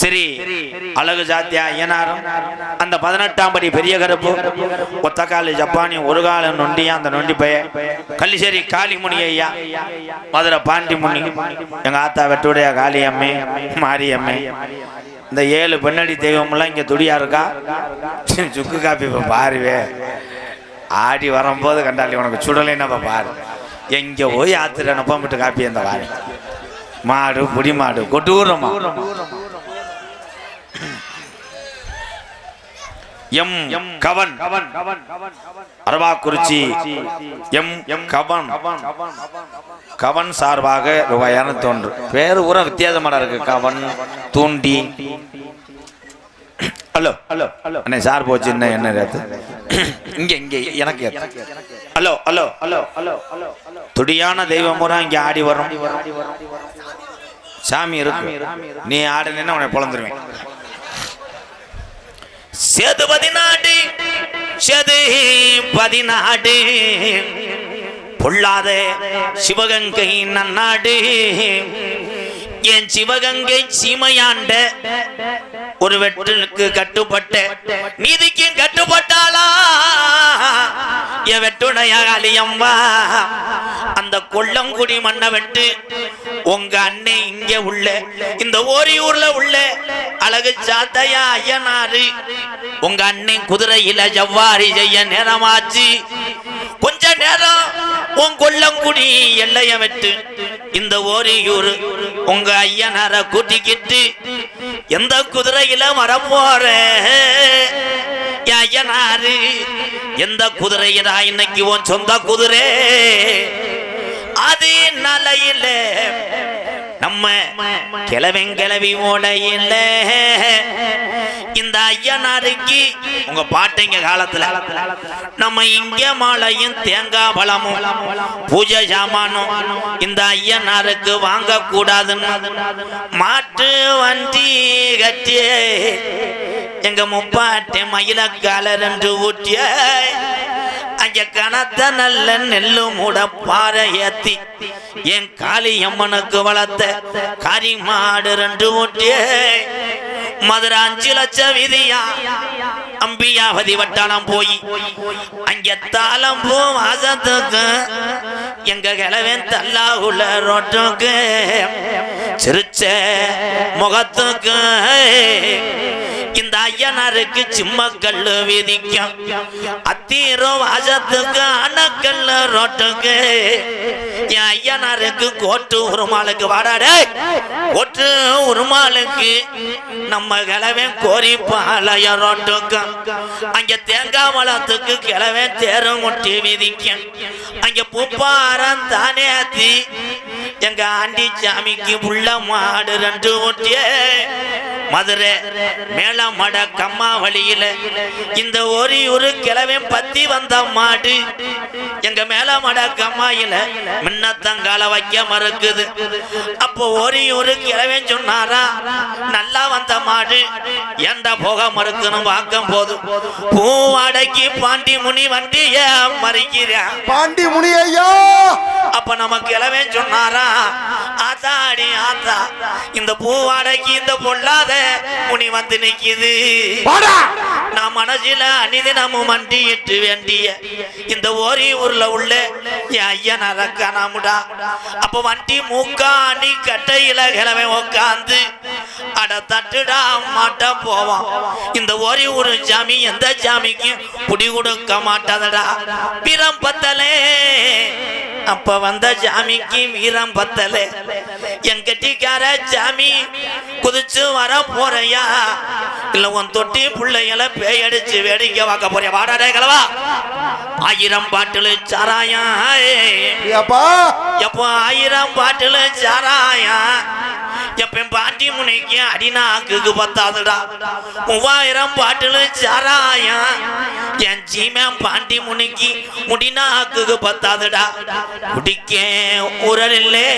சரி அழகு ஜாத்தியா ஐயனாரும் அந்த பதினெட்டாம் படி பெரிய கருப்பு ஒத்தக்காலி ஜப்பானி ஒரு கால நொண்டியா அந்த நொண்டி பைய கள்ளிசேரி காளிமுனி ஐயா மதுரை பாண்டி முனி எங்க ஆத்தா வெட்டுடைய காளியம்மே மாரியம்மே. இந்த ஏழு பெண்ணடி தெய்வம்லாம் இங்க துடியா இருக்கா? சுக்கு காப்பி இப்ப பாருவே. ஆடி வரும்போது கண்டாலி உனக்கு சுடலைன்னா பாரு. எங்க போய் ஆத்திர நப்பம் விட்டு காப்பி அந்த பாரு. மாடு புடி மாடு கொட்டூரமா எம் எம் கவன் அரவாக்குறிச்சி எம் எம் கவன். கவன் சார்பாக ரூபாய் தோன்று. வேறு பேரு வித்தியாசமான இருக்கு கவன் தூண்டி. ஹலோ. ஹலோ ஹலோ அண்ணே சார் போச்சு என்ன என்ன ரேத்து இங்க இங்க எனக்கு ஏத்து. Hello hello hello hello hello. துடியான தெய்வம் பூரா இங்க ஆடி வரும். சாமி இருக்கு. நீ ஆடுனேன்னா உன்னை பொழந்துருவேன் சேது பதினாடு சேது பதினாடு. பொல்லாத சிவகங்கை நன்னாடு. என் சிவகங்கை சீமையாண்ட ஒரு வெற்றனுக்கு கட்டுப்பட்ட நீதிக்கும் கட்டுப்பட்டாளா? என் வெட்டுடைய அலியம்மா அந்த கொல்லங்குடி மண்ணை வெட்டு உங்க அண்ணன் இங்க உள்ள இந்த ஓரியூர்ல உள்ள அழகு சாத்தையா ஐயனாரு. உங்க அண்ணன் குதிரையில ஜவ்வாரி செய்ய நேரமாச்சு. கொஞ்ச நேரம் உன் கொல்லங்குடி எல்லைய வெட்டு இந்த ஓரியூர் உங்க ஐயனார கூட்டிக்கிட்டு எந்த குதிரையில வரப்போற என் ஐயனாரு எந்த குதிரையிடா இன்னைக்கு உன் சொந்த குதிரை? அது நலையில நம்ம கிளவன் கிளவி ஓடையில இந்த ஐயனாருக்கு உங்க பாட்டைங்க காலத்துல? நம்ம இங்க மாலையும் தேங்காய் பழமும் பூஜை சாமானும் இந்த ஐயனாருக்கு வாங்க கூடாதுன்னு மாட்டு வண்டி கட்டி எங்க முப்பாட்டை மயிலக்கால என்று ஊட்டிய அங்க கனத்த நல்ல நெல்லு மூட பாறை ஏத்தி என் காளி அம்மனுக்கு வளர்த்த காரி மாடு ரெண்டு ஊட்டியே மதுரை அஞ்சு லட்சம் விதியா? அம்பியாவதி வட்டாளம் போய். அங்க தாளம் பூ வாசத்துக்கு. எங்க கிழவன் தல்லா உள்ள ரோட்டுக்கு. சிரிச்ச முகத்துக்கு. இந்த ஐயனாருக்கு சிம்மக்கல்லு விதிக்கும். அத்தீரம் வாசத்துக்கு அணக்கல்லு ரோட்டுக்கு. என் ஐயனாருக்கு கோட்டு உருமாளுக்கு வாடாடே கோட்டு உருமாளுக்கு நம்ம கிழவன் கோரி பாளைய ரோட்டுக்கு. அங்க தேங்காய் மலத்துக்கு கிழவன் தேர முட்டி விதிக்கும். அங்க பூப்பாரம் தானே எங்க ஆண்டி சாமிக்கு உள்ள மாடு ரெண்டு ஊட்டிய மதுரை மேலமட கம்மா வழியில இந்த ஒரு ஒரு கிழவன் பத்தி வந்த மாடு. எங்க மேலமட கம்மாயில. மின்னத்தங்கால வைக்க மறுக்குது. அப்போ ஒரு ஒரு கிழவன் சொன்னாரா? நல்லா வந்த மாடு ஏண்டா போக மறுக்கணும் பார்க்கும் போது பூவாடைக்கு பாண்டி முனி வண்டிய மறிக்கிறேன் பாண்டி முனி ஐயா அப்ப நம்ம கிழவன் சொன்னாரா ஆத்தாடி ஆத்தா இந்த பூவாடைக்கு இந்த பொல்லாத முனி வந்து நிக்குது. நான் மனசில அனிதினமும் மண்டியிட்டு வேண்டிய இந்த ஓரி ஊர்ல உள்ள ஐயன் அரக்கானாமுடா அப்ப வண்டி மூக்கா அணி கட்டையில கிழமை உக்காந்து அட தட்டுடா மாட்டா போவான் இந்த ஓரி ஒரு சாமி எந்த சாமிக்கும் புடி கொடுக்க மாட்டாதடா பிறம் பத்தலே அப்ப வந்த சாமிக்கு வீரம் பத்தலே. என் கெட்டிக்கார சாமி குதிச்சு வர போறையா? இல்ல உன் தொட்டி பிள்ளைகளை பேயடிச்சு வேடிக்கை பார்க்க போறியா? வாடாடே கிளவா ஆயிரம் பாட்டுல சாராயா. எப்போ ஆயிரம் பாட்டுல சாராயா? எப்ப பாண்டி முனைக்கு அடிநாக்குக்கு பத்தாதுடா. மூவாயிரம் பாட்டுல சாராயா. என் ஜீமன் பாண்டி முனிக்கு முடினாக்கு பத்தாதுடா. குடிக்க உரலில்லே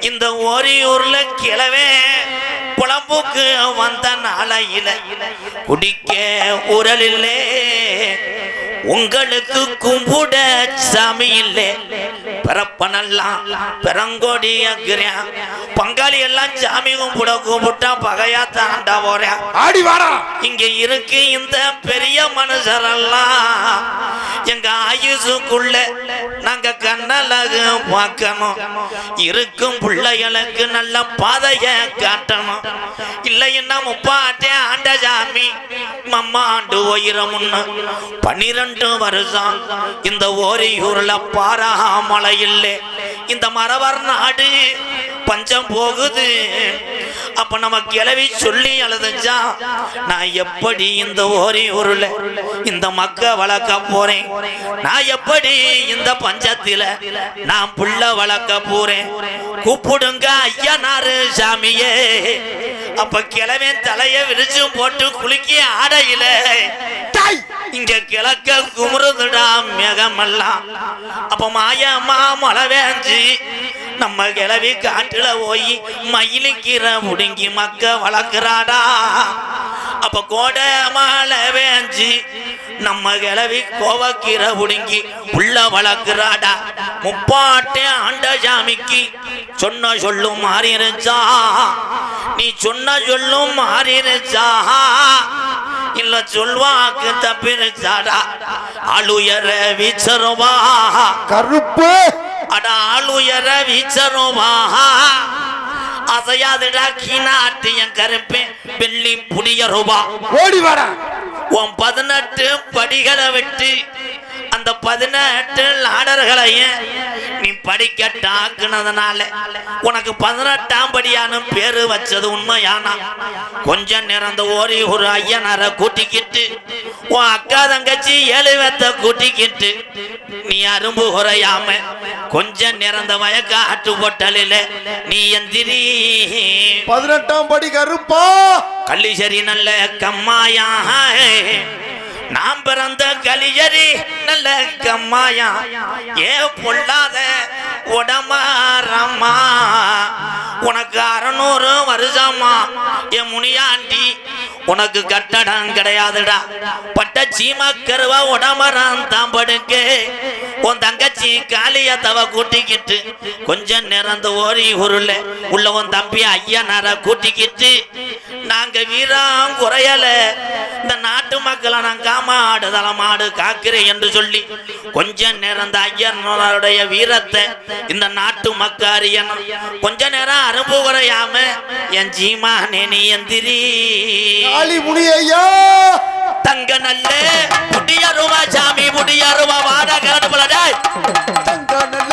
இந்த ஓரியூர்ல கிளவே குழம்புக்கு வந்த நாளையில. குடிக்க உரலில்லே உங்களுக்கு கும்பிட சாமி இல்லை பிறப்பனெல்லாம் அக்கிறேன் பங்காளி எல்லாம் சாமி கும்பிட கூப்பிட்டா பகையா தாண்டா போறேன் ஆடி வாடா. இங்க இருக்கு இந்த பெரிய மனுஷரெல்லாம். எங்க ஆயுசுக்குள்ள நாங்க கண்ணழகு பார்க்கணும். இருக்கும் பிள்ளைகளுக்கு நல்ல பாதைய காட்டணும். இல்லைன்னா முப்பாட்டே ஆண்ட சாமி மம்மா ஆண்டு உயிரமுன்னு பன்னிரண்டு வருஷம் இந்த ஓரியூர்ல பாராமலை இல்லை இந்த மரவர் நாடு பஞ்சம் போகுது. அப்ப நம்ம கிளவி சொல்லி அழுதுச்சா நான் எப்படி இந்த ஓரி ஊருல இந்த மக்க வளர்க்க போறேன்? நான் எப்படி இந்த பஞ்சத்தில நான் புள்ள வளர்க்க போறேன்? கூப்பிடுங்க ஐயனாரு சாமியே. அப்ப கிளவே தலைய விரிச்சு போட்டு குளிக்க ஆடையில இங்க கிழக்க குமுறுதுடா மேகமெல்லாம். அப்ப மாயம்மா மழை வேஞ்சி நம்ம கிளவி காட்டுல போய் மயிலிக்கிற முடுங்கி மக்க வளர்க்குறாடா. அப்ப கோடை மாலை வேஞ்சி நம்ம கிளவி கோவக்கிற புடுங்கி உள்ள வளர்க்கிறாடா. முப்பாட்டே ஆண்ட சாமிக்கு சொன்ன சொல்லும் மாறிருச்சா நீ சொன்ன சொல்லும் மாறிருச்சா இல்ல சொல்வாக்கு தப்பிருச்சாடா? அழுயர வீச்சருவா. கருப்பு! அட ஆளுயர வீச்சருவா அசையாதுடா கீனாட்டு என் கருப்பேன் வெள்ளி புடிய ரூபா ஓடி வாடா உன் பதினெட்டு படிகளை விட்டு அந்த பதினெட்டு லாடர்களையும் நீ படிக்கட்டாக்குனதுனால உனக்கு பதினெட்டாம் படியான பேரு வச்சது உண்மையானா? கொஞ்ச நேரம் அந்த ஓரி ஒரு ஐயனார கூட்டிக்கிட்டு உன் அக்கா தங்கச்சி ஏழு வெத்த கூட்டிக்கிட்டு நீ அரும்பு குறையாம கொஞ்ச நேரம் மயக்க ஆட்டு பொட்டலில நீ எந்திரி. பதினெட்டாம் படி கருப்பா. கள்ளிசரி நல்ல கம்மாயா. நாம் பிறந்த கலிஜரி நல்ல கம்மாயா. ஏ பொல்லாத உடமாரம்மா உனக்கு அறநூறு வருஷமா என் முனியாண்டி உனக்கு கட்டடம் கிடையாதுடா. பட்ட சீமா கருவா உடமரம் தான் படுக்க உன் தங்கச்சி காளிய தவ கூட்டிக்கிட்டு கொஞ்சம் நிறந்த ஓரி உருள உள்ள உன் தம்பி ஐயனார கூட்டிக்கிட்டு நாங்க வீரம் குறையல இந்த நாட்டு மக்களை நான் காமாடு தளமாடு காக்கிறேன் என்று சொல்லி கொஞ்ச நேரம் இந்த வீரத்தை இந்த நாட்டு மக்க அறியணும் கொஞ்ச நேரம் அரும்பு குறையாம என் ஜீமா நீ எந்திரி. தங்க நல்ல முடியருவா சாமி முடியருவா வாடா கரடு தங்க நல்ல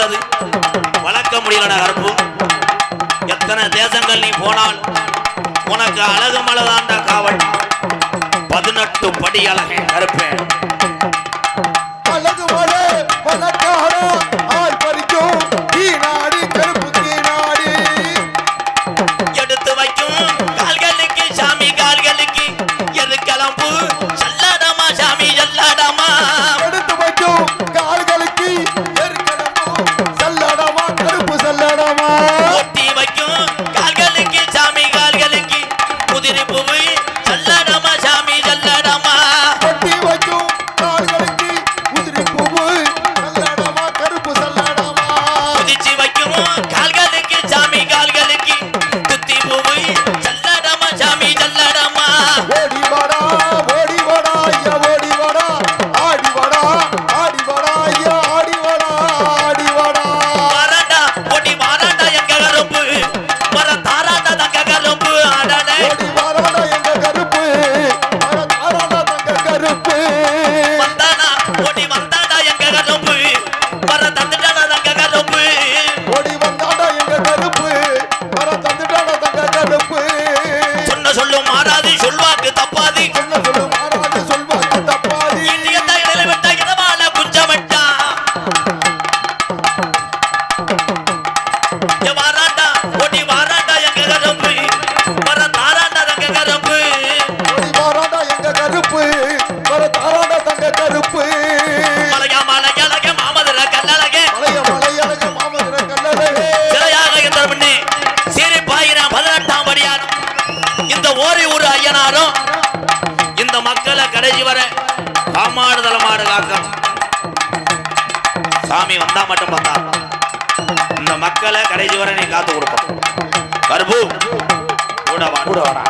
வளர்த்தது வளர்க்க முடியல கருப்பு. எத்தனை தேசங்கள் நீ போனால் உனக்கு அழகு மலதாண்ட காவல். பதினெட்டு படி அழகே கருப்பேன் ஓரி ஒரு ஐயனாரும் இந்த மக்களை கடைசி வர காமாடு தளமாடு காக்கணும் சாமி வந்தா மட்டும் பார்த்தா. இந்த மக்களை கடைசி வர நீ காத்து கொடுப்போம். கர்பு கூட வாடா.